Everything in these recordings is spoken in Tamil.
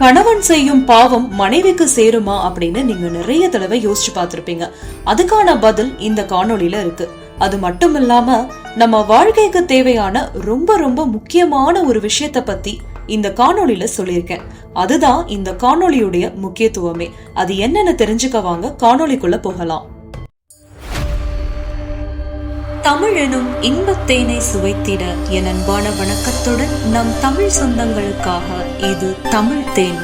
கணவன் செய்யும் பாவம் மனைவிக்கு சேருமா அப்படின்னு நீங்க நிறைய தடவை யோசிச்சு பார்த்திருப்பீங்க. அதுக்கான பதில் இந்த காணொளியில இருக்கு. அது மட்டும் இல்லாம நம்ம வாழ்க்கைக்கு தேவையான ரொம்ப ரொம்ப முக்கியமான ஒரு விஷயத்த பத்தி இந்த காணொளியில சொல்லியிருக்கேன். அதுதான் இந்த காணொளியுடைய முக்கியத்துவமே. அது என்னன்னு தெரிஞ்சுக்க வாங்க காணொளிக்குள்ள போகலாம். தமிழெனும் இன்பத்தேனை சுவைத்திட என் அன்பான வணக்கத்துடன் நம் தமிழ் சொந்தங்களுக்காக இது தமிழ் தேன்.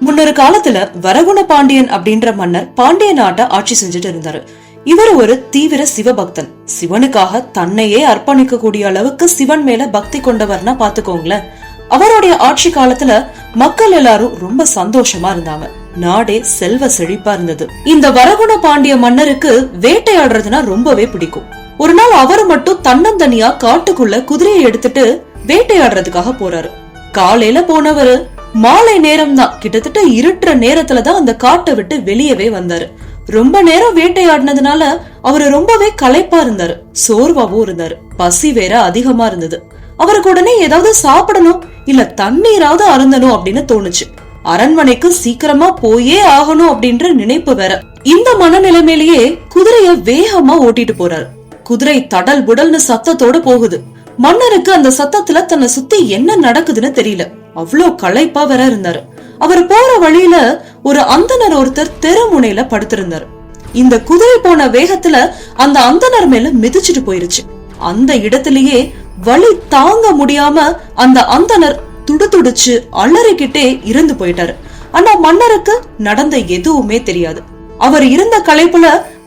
முன்னொரு காலத்துல வரகுண பாண்டியன் அப்படின்ற மன்னர் பாண்டிய நாட்டை ஆட்சி செஞ்சுட்டு இருந்தாரு. இவர் ஒரு தீவிர சிவபக்தன். சிவனுக்காக தன்னையே அர்ப்பணிக்க கூடிய அளவுக்கு சிவன் மேல பக்தி கொண்டவர்னா பாத்துக்கோங்களேன். அவருடைய ஆட்சி காலத்துல மக்கள் எல்லாரும் ரொம்ப சந்தோஷமா இருந்தாங்க. நாடே செல்வ செழிப்பா இருந்தது. இந்த வரகுண பாண்டிய மன்னருக்கு வேட்டையாடுறதுனா ரொம்பவே பிடிக்கும். ஒரு நாள் அவர் மட்டும் தன்னந்தனியா காட்டுக்குள்ள குதிரையை எடுத்துட்டு வேட்டையாடுறதுக்காக போறாரு. காலையில போனவரு மாலை நேரம் தான் கிட்டத்தட்ட இருட்டுற நேரத்துல தான் அந்த காட்டை விட்டு வெளியவே வந்தாரு. ரொம்ப நேரம் வேட்டையாடினதுனால அவரு ரொம்பவே களைப்பா இருந்தாரு. சோர்வாவும் இருந்தாரு. பசி வேற அதிகமா இருந்தது. அவருக்கு உடனே ஏதாவது சாப்பிடணும் இல்ல தண்ணீராவது அருந்தணும் அப்படின்னு தோணுச்சு. அரண்மனைக்கு சீக்கிரமா போயே ஆகணும் அப்படின்ற நினைப்பு வேற. இந்த மனநிலைமையிலேயே குதிரைய வேகமா ஓட்டிட்டு போறாரு. குதிரை தடல் புடல்னு சத்தத்தோட போகுது. மன்னருக்கு அந்த சத்தத்துல தன்னை சுத்தி என்ன நடக்குதுன்னு தெரியல. அவ்வளோ களைப்பா வேற இருந்தாரு. அவர் போற வழியில ஒரு அந்தனர் ஒருத்தர் தெருமுனையில படுத்திருந்தாரு. இந்த குதிரை போன வேகத்துல அந்த அந்தனர் மேல மிதிச்சிட்டு போயிருச்சு. அந்த இடத்திலேயே வலி தாங்க முடியாம அந்த அந்தனர் துடுதுடிச்சு அலறிக்கிட்டே இருந்து போயிட்டாரு. ஆனா மன்னருக்கு நடந்த எதுவுமே தெரியாது. அவர் இருந்த களைப்புல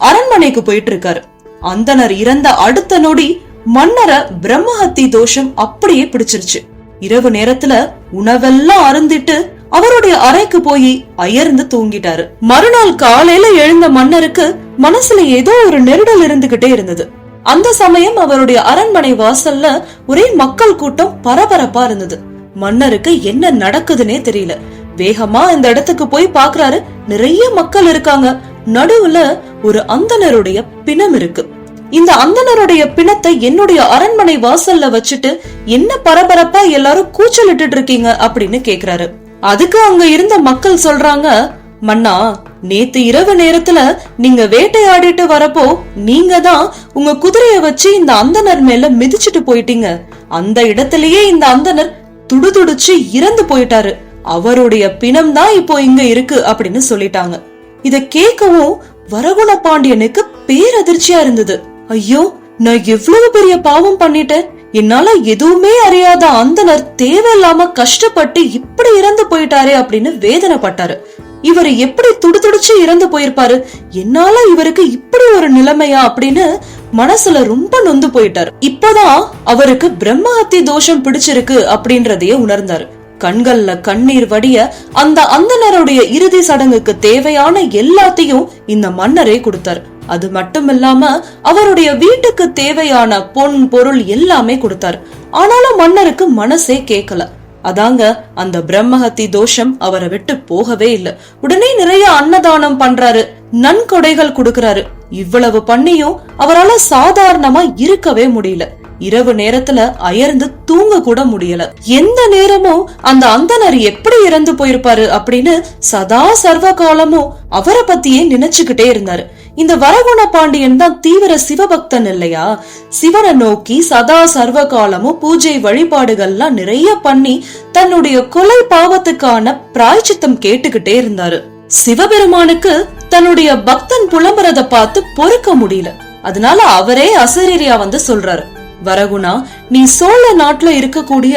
அரண்மனைக்கு போயிட்டு இருக்காரு அந்தனர் இறந்த அடுத்த நொடி மன்னர பிரம்மஹத்தி தோஷம் அப்படியே பிடிச்சிருச்சு. இரவு நேரத்துல உணவெல்லாம் அருந்திட்டு அவருடைய அறைக்கு போய் அயர்ந்து தூங்கிட்டாரு. மறுநாள் காலையில எழுந்த மன்னருக்கு மனசுல ஏதோ ஒரு நெருடல் இருந்துகிட்டே இருந்தது. அந்த சமயம் அவருடைய அரண்மனை வாசல்ல ஒரே மக்கள் கூட்டம் பரபரப்பா இருந்தது. மன்னருக்கு என்ன நடக்குதுன்னே தெரியல. வேகமா இந்த இடத்துக்கு போய் பாக்குறாரு. நிறைய மக்கள் இருக்காங்க. நடுவுல ஒரு அந்தனருடைய பிணம் இருக்கு. இந்த அந்தனருடைய பிணத்தை என்னுடைய அரண்மனை வாசல்ல வச்சுட்டு என்ன பரபரப்பா எல்லாரும் கூச்சலிட்டு இருக்கீங்க அப்படின்னு கேக்குறாரு. அதுக்கு அங்க இருந்த மக்கள் சொல்றாங்க மன்னா நேத்து இரவு நேரத்துல நீங்க வேட்டையாடிட்டு வரப்போ நீங்க தான் உங்க குதிரைய வச்சு இந்த அந்தனர் மேல மிதிச்சிட்டு போயிட்டீங்க. அந்த இடத்திலேயே இந்த அந்தனர் துடுதுடிச்சு இறந்து போயிட்டாரு. அவருடைய பிணம் தான் இப்போ இங்க இருக்கு அப்படின்னு சொல்லிட்டாங்க. இத கேட்கவும் வரகுண பாண்டியனுக்கு பேரதிர்ச்சியா இருந்தது. ஐயோ நான் எவ்வளவு பெரிய பாவம் பண்ணிட்டேன். என்னால எதுவுமே அறியாத அந்தனர் தேவையில்லாம கஷ்டப்பட்டு இப்படி இறந்து போயிட்டாரே அப்படின்னு வேதனைப்பட்டாரு. இவர் எப்படி துடுதுடிச்சு இறந்து போயிருப்பாரு? என்னால இவருக்கு இப்படி ஒரு நிலைமையா அப்படின்னு மனசுல ரொம்ப நொந்து போயிட்டாரு. இப்பதான் அவருக்கு பிரம்மஹத்தி தோஷம் பிடிச்சிருக்கு அப்படின்றதையே உணர்ந்தாரு. கண்கள்ல கண்ணீர் வடிய அந்த அந்தனருடைய இறுதி சடங்குக்கு தேவையான எல்லாத்தையும் இந்த மன்னரே கொடுத்தாரு. அது மட்டும் இல்லாம அவருடைய வீட்டுக்கு தேவையான பொன் பொருள் எல்லாமே கொடுத்தாரு. ஆனாலும் மன்னருக்கு மனசே கேட்கல அதாங்க அந்த பிரம்மஹத்தி தோஷம் அவரை விட்டு போகவே இல்ல. உடனே நிறைய அன்னதானம் பண்றாரு. நன்கொடைகள் கொடுக்கறாரு. இவ்வளவு பண்ணியும் அவரால சாதாரணமா இருக்கவே முடியல. இரவு நேரத்துல அயர்ந்து தூங்க கூட முடியல. எந்த நேரமும் அந்த அந்தனர் எப்படி இறந்து போயிருப்பாரு அப்படின்னு சதா சர்வ காலமும் அவரை பத்தியே நினைச்சுக்கிட்டே இருந்தாரு. இந்த வரகுண பாண்டியன் தான் தீவிர சிவபக்தன் இல்லையா? சிவனை நோக்கி சதா சர்வ காலமும் பூஜை வழிபாடுகள்லாம் நிறைய பண்ணி தன்னுடைய கொலை பாவத்துக்கான பிராய்ச்சித்தம் கேட்டுக்கிட்டே இருந்தாரு. சிவபெருமானுக்கு தன்னுடைய பக்தன் புலம்புறத பார்த்து பொறுக்க முடியல. அதனால அவரே அசரீரியா வந்து சொல்றாரு. வரகுணா நீ சோழ நாட்டுல இருக்கக்கூடிய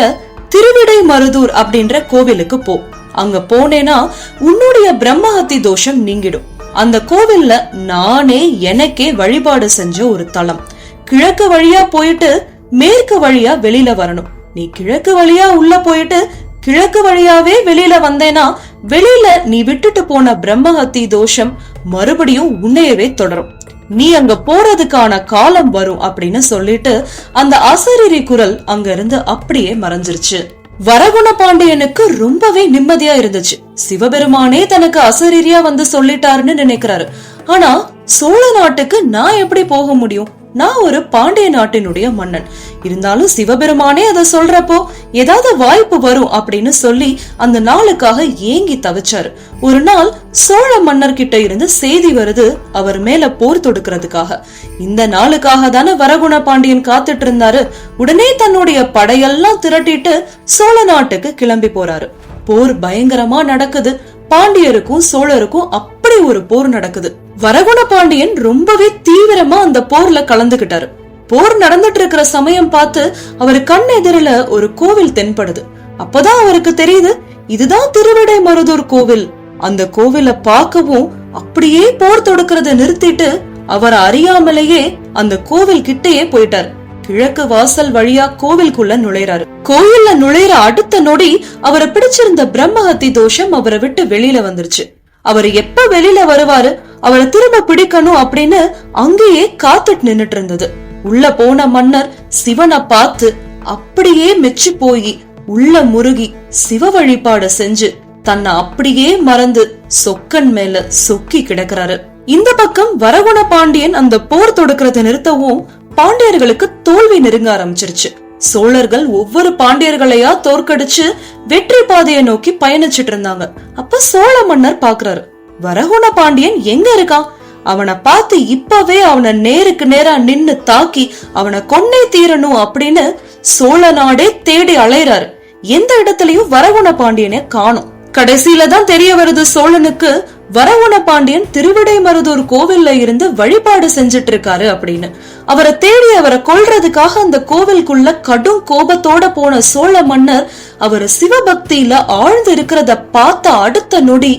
திருவிடை மருதூர் அப்படின்ற கோவிலுக்கு போ. அங்க போனேனா உன்னுடைய பிரம்மஹத்தி தோஷம் நீங்கிடும். அந்த கோவில்ல நானே எனக்கே வழிபாடு செஞ்ச ஒரு தலம். கிழக்கு வழியா போயிட்டு மேற்கு வழியா வெளியில வரணும். நீ கிழக்கு வழியா உள்ள போயிட்டு கிழக்கு வழியாவே வெளியில வந்தேனா வெளியில நீ விட்டுட்டு போன பிரம்மஹத்தி தோஷம் மறுபடியும் உன்னையவே தொடரும். நீ அங்க போறதுக்கான காலம் வரும் அப்படின்னு சொல்லிட்டு அந்த அசரீரி குரல் அங்க இருந்து அப்படியே மறைஞ்சிருச்சு. வரகுண பாண்டியனுக்கு ரொம்பவே நிம்மதியா இருந்துச்சு. சிவபெருமானே தனக்கு அசரீரியா வந்து சொல்லிட்டாருன்னு நினைக்கிறாரு. ஆனா சோழ நாட்டுக்கு நான் எப்படி போக முடியும்? நான் ஒரு பாண்டிய நாட்டினுடைய மன்னன். இருந்தாலும் சிவபெருமானே அதை சொல்றப்போ ஏதாவது வாய்ப்பு வரும் அப்படின்னு சொல்லி அந்த நாளுக்காக ஏங்கி தவிச்சாரு. ஒரு நாள் சோழ மன்னர் கிட்ட இருந்து செய்தி வருது அவர் மேல போர் தொடுக்கிறதுக்காக. இந்த நாளுக்காக தானே வரகுண பாண்டியன் காத்துட்டு இருந்தாரு. உடனே தன்னுடைய படையெல்லாம் திரட்டிட்டு சோழ நாட்டுக்கு கிளம்பி போறாரு. போர் பயங்கரமா நடக்குது. பாண்டியருக்கும் சோழருக்கும் அப்படி ஒரு போர் நடக்குது. வரகுண பாண்டியன் ரொம்பவே தீவிரமா அந்த போர்ல கலந்துகிட்டாரு. போர் நடந்துட்டு இருக்கிற சமயம் பார்த்து அவர் கண் எதிரில ஒரு கோவில் தென்படுது. அப்பதான் அவருக்கு தெரியுது இதுதான் திருவிடை மருதூர் கோவில். அந்த கோவில பார்க்கவும் அப்படியே போர் தொடுக்கிறத நிறுத்திட்டு அவர் அறியாமலேயே அந்த கோவில் கிட்டேயே போயிட்டாரு. கிழக்கு வாசல் வழியா கோவிலுக்குள்ள நுழைறாரு. கோயில்ல நுழைற அடுத்த நொடி அவரை பிடிச்சிருந்த பிரம்மஹத்தி தோஷம் அவரை விட்டு வெளியில வந்துருச்சு. அவர் எப்ப வெளியில வருவாரு? அவரை திரும்ப பிடிக்கணும் அப்படின்னு அங்கேயே காத்துட்டு நின்னுட்டு இருந்தது. உள்ள போன மன்னர் சிவனை பார்த்து அப்படியே மெச்சு போய் உள்ள முருகி சிவ வழிபாடு செஞ்சு தன்னை அப்படியே மறந்து சொக்கன் மேல சொக்கி கிடக்குறாரு. இந்த பக்கம் வரகுண பாண்டியன் அந்த போர் தொடுக்கிறத நிறுத்தவும் பாண்டியர்களுக்கு தோல்வி நெருங்க ஆரம்பிச்சிருச்சு. சோழர்கள் ஒவ்வொரு பாண்டியர்களையா தோற்கடிச்சு வெற்றி பாதையை நோக்கி பயணிச்சிட்டு இருந்தாங்க. அப்ப சோழ மன்னர் பாக்குறாரு வரகுண பாண்டியன் எங்க இருக்கான்? அவனை பார்த்து இப்பவே அவனை நேருக்கு நேரா நின்னு தாக்கி அவனை கொன்னே தீரணும் அப்படின்னு சோழ நாடே தேடி அலைறாரு எந்த இடத்துலயும் வரகுண பாண்டியனை காணும். கடைசியில தான் தெரிய வருது சோழனுக்கு வரகுண பாண்டியன் திருவிடைமருதூர் கோவில்ல இருந்து வழிபாடு செஞ்சுட்டு இருக்காரு அப்படின்னு. அவரை தேடி அவரை கொல்றதுக்காக அந்த கோவிலுக்குள்ள கடும் கோபத்தோட போன சோழ மன்னர் அவரை சிவபக்தியில ஆழ்ந்து இருக்கிறத பார்த்த அடுத்த நொடி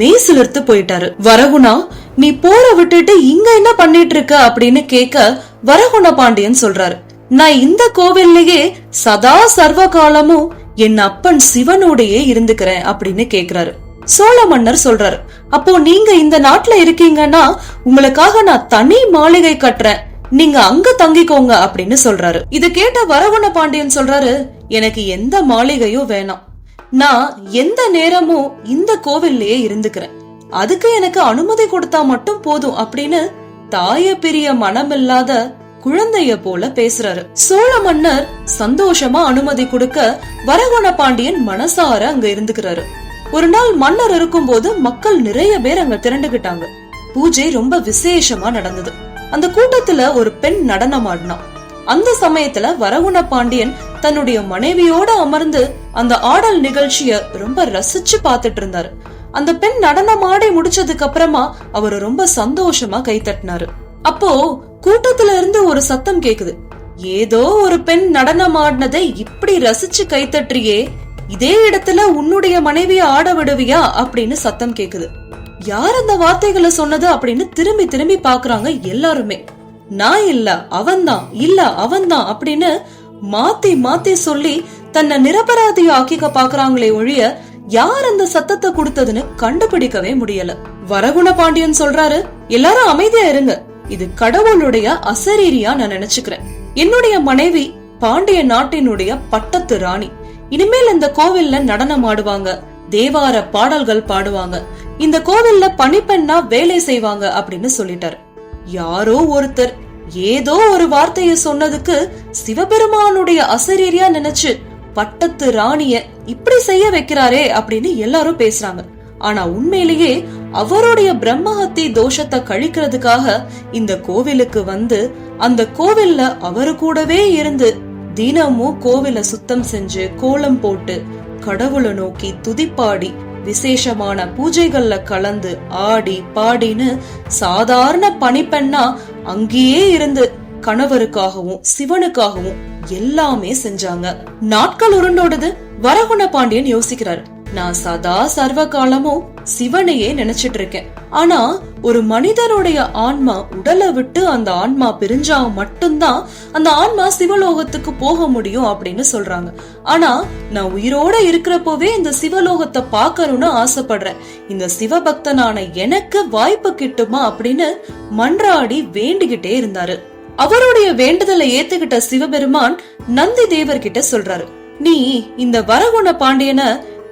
மெய் சிலிர்த்து போயிட்டாரு. வரகுணா நீ போற விட்டுட்டு இங்க என்ன பண்ணிட்டு இருக்க அப்படின்னு கேட்க வரகுண பாண்டியன் சொல்றாரு. நான் இந்த கோவில்லயே சதா சர்வ காலமும் என் அப்பன் சிவனோடையே இருந்துக்கிறேன் அப்படின்னு கேக்குறாரு. சோழ மன்னர் சொல்றாரு. அப்போ நீங்க இந்த நாட்டுல இருக்கீங்கன்னா உங்களுக்காக நான் தனி மாளிகை கட்டுறேன். நீங்க அங்க தங்கிக்கோங்க அப்படின்னு சொல்றாரு. இத கேட்ட வரவண பாண்டியன் சொல்றாரு எனக்கு எந்த மாளிகையும் வேணாம். நான் எந்த நேரமும் இந்த கோவில்லயே இருந்துக்கிறேன். அதுக்கு எனக்கு அனுமதி கொடுத்தா மட்டும் போதும் அப்படின்னு தாய பிரிய மனமில்லாத குழந்தைய போல பேசுறாரு. சோழ மன்னர் சந்தோஷமா அனுமதி கொடுக்க வரகுண பாண்டியன் மனசார அங்க இருந்துக்கிறாரு. ஒரு நாள் மன்னர் இருக்கும்போது மக்கள் நிறைய பேர் அங்க திரண்டுகிட்டாங்க. பூஜை ரொம்ப விசேஷமா நடந்தது. அந்த கூட்டத்துல ஒரு பெண் நடனம் ஆடினான் அந்த சமயத்துல வரகுண பாண்டியன் தன்னுடைய மனைவியோட அமர்ந்து அந்த ஆடல் நிகழ்ச்சிய ரொம்ப ரசிச்சு பாத்துட்டு இருந்தாரு. அந்த பெண் நடனம் ஆடி முடிச்சதுக்கு அப்புறமா அவர் ரொம்ப சந்தோஷமா கை தட்டினாரு. அப்போ கூட்டத்துல இருந்து ஒரு சத்தம் கேக்குது. ஏதோ ஒரு பெண் நடனம் ஆடினதை இப்படி ரசிச்சு கைத்தட்டுறியே இதே இடத்துல உன்னுடைய மனைவிய ஆட விடுவியா அப்படின்னு சத்தம் கேக்குது. யார் அந்த வார்த்தைகளை சொன்னது அப்படின்னு திரும்பி திரும்பி பாக்குறாங்க எல்லாருமே. நான் இல்ல அவன்தான் இல்ல அவன்தான் அப்படின்னு மாத்தி மாத்தி சொல்லி தன்னை நிரபராதி ஆக்கிக்க பாக்குறாங்களே ஒழிய யார் அந்த சத்தத்தை கொடுத்ததுன்னு கண்டுபிடிக்கவே முடியல. வரகுண பாண்டியன் சொல்றாரு எல்லாரும் அமைதியா இருங்க. இது கடவுளுடைய அசரீரியா நான் நினைச்சுக்கிறேன். என்னுடைய மனைவி பாண்டிய நாட்டினுடைய பட்டத்து ராணி. இனிமேல் இந்த கோவில்ல நடனம் ஆடுவாங்க. தேவார பாடல்கள் பாடுவாங்க. இந்த கோவில்ல பணிப்பெண்ணா வேலை செய்வாங்க அப்படின்னு சொல்லிட்டாரு. யாரோ ஒருத்தர் ஏதோ ஒரு வார்த்தைய சொன்னதுக்கு சிவபெருமானுடைய அசரீரியா நினைச்சு பட்டத்து ராணிய இப்படி செய்ய வைக்கிறாரே அப்படின்னு எல்லாரும் பேசுறாங்க. ஆனா உண்மையிலேயே அவருடைய பிரம்மஹத்தி தோஷத்தை கழிக்கிறதுக்காக இந்த கோவிலுக்கு வந்து அந்த கோவில்ல அவரு கூடவே இருந்து தினமும் கோவில சுத்தம் செஞ்சு கோலம் போட்டு கடவுளை நோக்கி துதிப்பாடி விசேஷமான பூஜைகள்ல கலந்து ஆடி பாடின்னு சாதாரண பணிப்பெண்ணா அங்கேயே இருந்து கணவருக்காகவும் சிவனுக்காகவும் எல்லாமே செஞ்சாங்க. நாட்கள் உருண்டோடுது. வரகுண பாண்டியன் யோசிக்கிறாரு. நான் சதா சர்வ காலமும் சிவனையே நினைச்சிட்டு இருக்கேன் ஆனா ஒரு மனிதனுடைய ஆன்மா உடலை விட்டு அந்த ஆன்மா பிரிஞ்சா மட்டும்தான் அந்த ஆன்மா சிவலோகத்துக்கு போக முடியும் அப்படின்னு சொல்றாங்க. ஆனா நான் உயிரோட இருக்கிறப்போவே இந்த சிவலோகத்தை பார்க்கணும்னு ஆசைப்படுறேன். இந்த சிவபக்தனான எனக்கு வாய்ப்பு கிட்டுமா அப்படின்னு மன்றாடி வேண்டிக்கிட்டே இருந்தாரு. அவருடைய வேண்டுதலை ஏத்துக்கிட்ட சிவபெருமான் நந்தி தேவர்கிட்ட சொல்றாரு. நீ இந்த வரகுண பாண்டியனை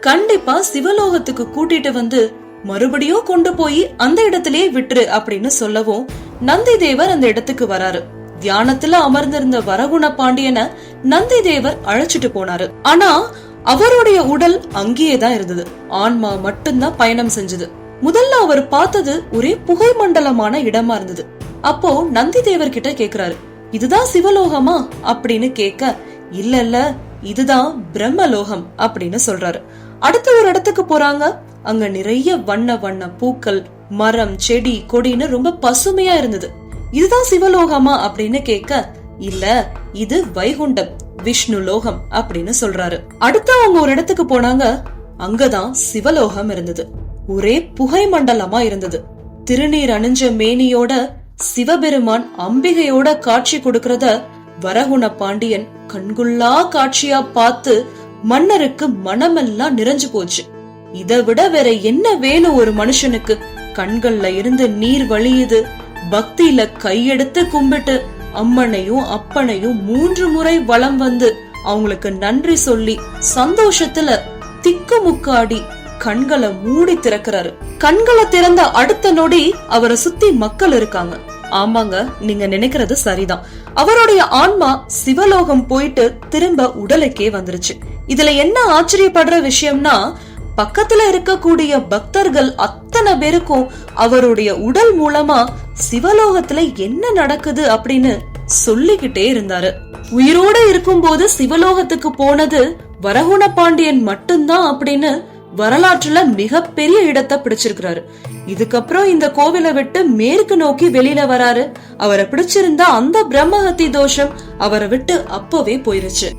கண்டிப்பா சிவலோகத்துக்கு கூட்டிட்டு வந்து மறுபடியும் கொண்டு போய் அந்த இடத்திலேயே விட்டுரு அப்படின்னு சொல்லவும் நந்தி தேவர் அந்த இடத்துக்கு வராரு. தியானத்துல அமர்ந்திருந்த வரகுண பாண்டியன நந்தி தேவர் அழைச்சிட்டு போனாரு. ஆனா அவருடைய உடல் அங்கேயே தான் இருந்தது. ஆன்மா மட்டும்தான் பயணம் செஞ்சது. முதல்ல அவர் பார்த்தது ஒரே புகை மண்டலமான இடமா இருந்தது. அப்போ நந்தி தேவர் கிட்ட கேக்குறாரு இதுதான் சிவலோகமா? அப்படின்னு கேட்க இல்ல இல்ல இதுதான் பிரம்மலோகம் அப்படின்னு சொல்றாரு. அடுத்த ஒரு இடத்துக்கு போறாங்க. அங்க நிறைய வண்ண வண்ண பூக்கள் மரம் செடி கொடின்னு ரொம்ப பசுமையா இருந்தது. இதுதான் சிவலோகமா அப்படின்னு கேட்க இல்ல இது வைகுண்டம் விஷ்ணு லோகம் அப்படின்னு சொல்றாரு. அடுத்து அவங்க ஒரு இடத்துக்கு போனாங்க. அங்கதான் சிவலோகம் இருந்தது. ஒரே புகை மண்டலமா இருந்தது. திருநீர் அணிஞ்ச மேனியோட சிவபெருமான் அம்பிகையோட காட்சி கொடுக்கறத வரகுண பாண்டியன் கண்குள்ளா காட்சியா பார்த்து மன்னருக்கு மனமெல்லாம் நிறைஞ்சு போச்சு. இதை விட வேற என்ன வேணும் ஒரு மனுஷனுக்கு? கண்கள்ல இருந்து நீர் வழியுது. பக்தியில கையெடுத்து கும்பிட்டு அம்மனையும் அப்பனையும் மூன்று முறை வலம் வந்து அவங்களுக்கு நன்றி சொல்லி சந்தோஷத்துல திக்கு முக்காடி கண்களை மூடி திறக்கிறாரு. கண்களை திறந்த அடுத்த நொடி அவரை சுத்தி மக்கள் இருக்காங்க. ஆமாங்க நீங்க நினைக்கிறது சரிதான். அவருடைய ஆன்மா சிவலோகம் போயிட்டு திரும்ப உடலுக்கே வந்துருச்சு. இதுல என்ன ஆச்சரியப்படுற விஷயம்னா பக்கத்துல இருக்கக்கூடிய பக்தர்கள் அத்தனை பேருக்கும் அவருடைய உடல் மூலமா சிவலோகத்துல என்ன நடக்குது அப்படின்னு சொல்லிக்கிட்டே இருந்தாரு. உயிரோட இருக்கும்போது சிவலோகத்துக்கு போனது வரகுண பாண்டியன் மட்டும்தான் அப்படின்னு வரலாற்றுல மிகப்பெரிய இடத்தை பிடிச்சிருக்கிறாரு. இதுக்கப்புறம் இந்த கோவிலை விட்டு மேற்கு நோக்கி வெளியில வராரு. அவரை பிடிச்சிருந்த அந்த பிரம்மஹத்தி தோஷம் அவரை விட்டு அப்பவே போயிருச்சு.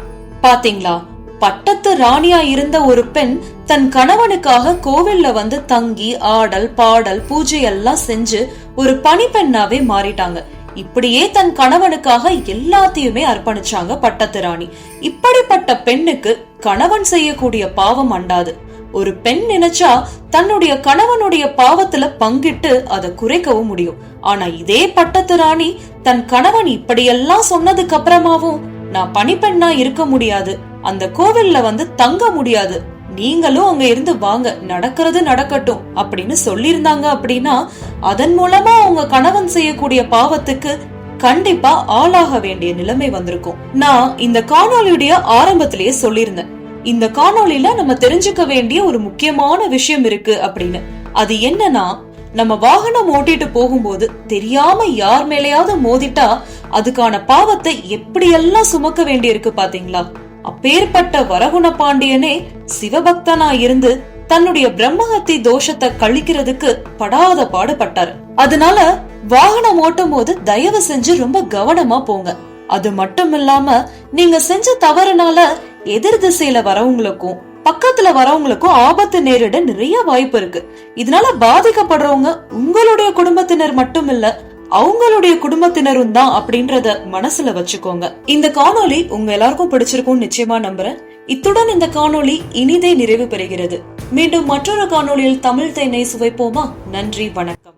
பாத்தீங்களா? பட்டத்து ராணியா இருந்த ஒரு பெண் தன் கணவனுக்காக கோவில்ல வந்து தங்கி ஆடல் பாடல் பூஜை எல்லாம் செஞ்சு ஒரு பணிப்பெண்ணாவே மாறிட்டாங்க. இப்படியே தன் கணவனுக்காக எல்லாத்தையுமே அர்ப்பணிச்சாங்க பட்டத்து ராணி. இப்படிப்பட்ட பெண்ணுக்கு கணவன் செய்யக்கூடிய பாவம் அண்டாது. ஒரு பெண் நினைச்சா தன்னுடைய கணவனுடைய பாவத்துல பங்கிட்டு அதை குறைக்கவும் முடியும். ஆனா இதே பட்டத்து ராணி தன் கணவன் இப்படியெல்லாம் சொன்னதுக்கு அப்புறமாவும் நான் பணிப்பெண்ணா இருக்க முடியாது. அந்த கோவில்ல வந்து தங்க முடியாது. நீங்களும் அங்க இருந்து வாங்க நடக்கிறது நடக்கட்டும் அப்படின்னு சொல்லியிருந்தாங்க அப்படின்னா அதன் மூலமா அவங்க கணவன் செய்யக்கூடிய பாவத்துக்கு கண்டிப்பா ஆளாக வேண்டிய நிலைமை வந்திருக்கும். நான் இந்த காணொலியுடைய ஆரம்பத்திலேயே சொல்லியிருந்தேன். இந்த காணொலியில நம்ம தெரிஞ்சுக்க வேண்டிய ஒரு முக்கியமான விஷயம் இருக்கு அப்படின்னு. அது என்னன்னா நம்ம வாகனம் ஓட்டிட்டு போகும்போது தெரியாம யார் மேலேயாவது மோதிட்டா அதுக்கான பாவத்தை எப்படியெல்லாம் சுமக்க வேண்டியிருக்கு பாத்தீங்களா? அப்பேற்பட்ட வரகுண பாண்டியனே சிவபக்தனா இருந்து தன்னுடைய பிரம்மஹத்தி தோஷத்தை கழிக்கிறதுக்கு படாத பாடுபட்டாரு. அதனால வாகனம் ஓட்டும் போது தயவு செஞ்சு ரொம்ப கவனமா போங்க. அது மட்டும் இல்லாம நீங்க செஞ்ச தவறுனால எதிர் திசையில வரவங்களுக்கும் பக்கத்துல வரவங்களுக்கும் ஆபத்து நேரிட நிறைய வாய்ப்பு இருக்கு. இதனால பாதிக்கப்படுறவங்க உங்களுடைய குடும்பத்தினர் மட்டும் இல்ல அவங்களுடைய குடும்பத்தினரும் தான் அப்படின்றத மனசுல வச்சுக்கோங்க. இந்த காணொளி உங்க எல்லாருக்கும் பிடிச்சிருக்கும் நிச்சயமா நம்புறேன். இத்துடன் இந்த காணொளி இனிதே நிறைவு பெறுகிறது. மீண்டும் மற்றொரு காணொளியில் தமிழ் தேனை சுவைப்போமா? நன்றி வணக்கம்.